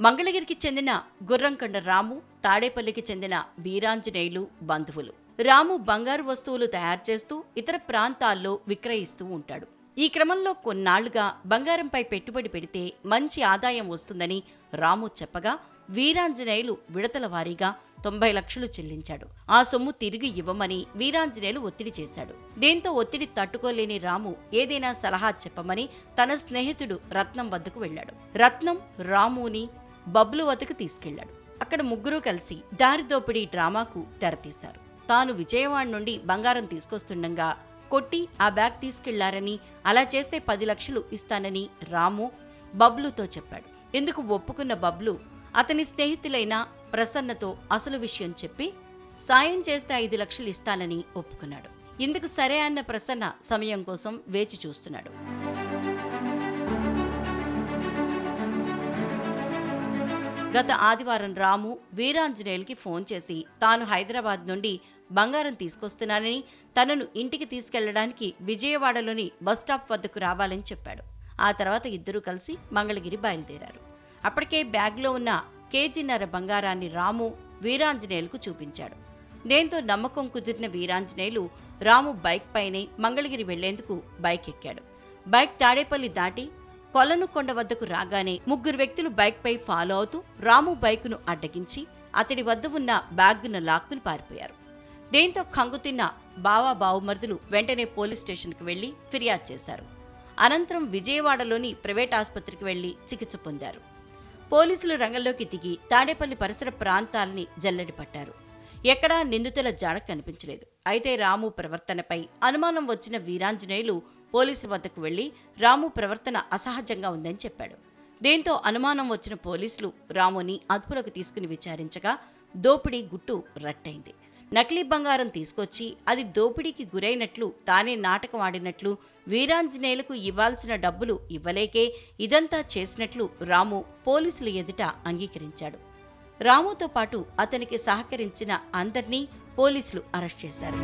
మంగళగిరికి చెందిన గుర్రంకొండ రాము తాడేపల్లికి చెందిన వీరాంజనేయులు బంధువులు. రాము బంగారు వస్తువులు తయారు చేస్తూ ఇతర ప్రాంతాల్లో విక్రయిస్తూ ఉంటాడు. ఈ క్రమంలో కొన్నాళ్ళుగా బంగారంపై పెట్టుబడి పెడితే మంచి ఆదాయం వస్తుందని రాము చెప్పగా వీరాంజనేయులు విడతల వారీగా తొంభై లక్షలు చెల్లించాడు. ఆ సొమ్ము తిరిగి ఇవ్వమని వీరాంజనేయులు ఒత్తిడి చేశాడు. దీంతో ఒత్తిడి తట్టుకోలేని రాము ఏదైనా సలహా చెప్పమని తన స్నేహితుడు రత్నం వద్దకు వెళ్ళాడు. రత్నం రాముని బబ్లు వద్దకు తీసుకెళ్ళాడు అక్కడ ముగ్గురూ కలిసి దారి దోపిడీ డ్రామాకు తెరతీశారు. తాను విజయవాడ నుండి బంగారం తీసుకొస్తుండగా కొట్టి ఆ బ్యాగ్ తీసుకెళ్ళారని అలా చేస్తే పది లక్షలు ఇస్తానని రాము బబ్లుతో చెప్పాడు. ఎందుకు ఒప్పుకున్న బబ్లు అతని స్నేహితులైన ప్రసన్నతో అసలు విషయం చెప్పి సాయం చేస్తే ఐదు లక్షలు ఇస్తానని ఒప్పుకున్నాడు. ఇందుకు సరే అన్న ప్రసన్న సమయం కోసం వేచి చూస్తున్నాడు. గత ఆదివారం రాము వీరాంజనేయులకి ఫోన్ చేసి తాను హైదరాబాద్ నుండి బంగారం తీసుకొస్తున్నానని తనను ఇంటికి తీసుకెళ్ళడానికి విజయవాడలోని బస్టాప్ వద్దకు రావాలని చెప్పాడు. ఆ తర్వాత ఇద్దరూ కలిసి మంగళగిరి బయలుదేరారు. అప్పటికే బ్యాగ్లో ఉన్న కేజీన్నర బంగారాన్ని రాము వీరాంజనేయులకు చూపించాడు. దేంతో నమ్మకం కుదిరిన వీరాంజనేయులు రాము బైక్ పైనే మంగళగిరి వెళ్ళేందుకు బైక్ ఎక్కాడు. బైక్ తాడేపల్లి దాటి కొలను కొండ వద్దకు రాగానే ముగ్గురు వ్యక్తులు బైక్పై ఫాలో అవుతూ రాము బైకును అడ్డగించి అతడి వద్ద ఉన్న బ్యాగ్ను లాక్కుని పారిపోయారు. దీంతో కంగుతిన్న బావా బావుమరుదులు వెంటనే పోలీస్ స్టేషన్కు వెళ్ళి ఫిర్యాదు చేశారు. అనంతరం విజయవాడలోని ప్రైవేట్ ఆసుపత్రికి వెళ్ళి చికిత్స పొందారు. పోలీసులు రంగంలోకి దిగి తాడేపల్లి పరిసర ప్రాంతాల్ని జల్లడి పట్టారు. ఎక్కడా నిందితుల జాడ కనిపించలేదు. అయితే రాము ప్రవర్తనపై అనుమానం వచ్చిన వీరాంజనేయులు పోలీసు వద్దకు వెళ్ళి రాము ప్రవర్తన అసహజంగా ఉందని చెప్పాడు. దీంతో అనుమానం వచ్చిన పోలీసులు రాముని అదుపులోకి తీసుకుని విచారించగా దోపిడీ గుట్టు రట్టయింది. నకిలీ బంగారం తీసుకొచ్చి అది దోపిడీకి గురైనట్లు తానే నాటకం ఆడినట్లు వీరాంజనేయులకు ఇవ్వాల్సిన డబ్బులు ఇవ్వలేకే ఇదంతా చేసినట్లు రాము పోలీసుల ఎదుట అంగీకరించాడు. రాముతో పాటు అతనికి సహకరించిన అందర్నీ పోలీసులు అరెస్ట్ చేశారు.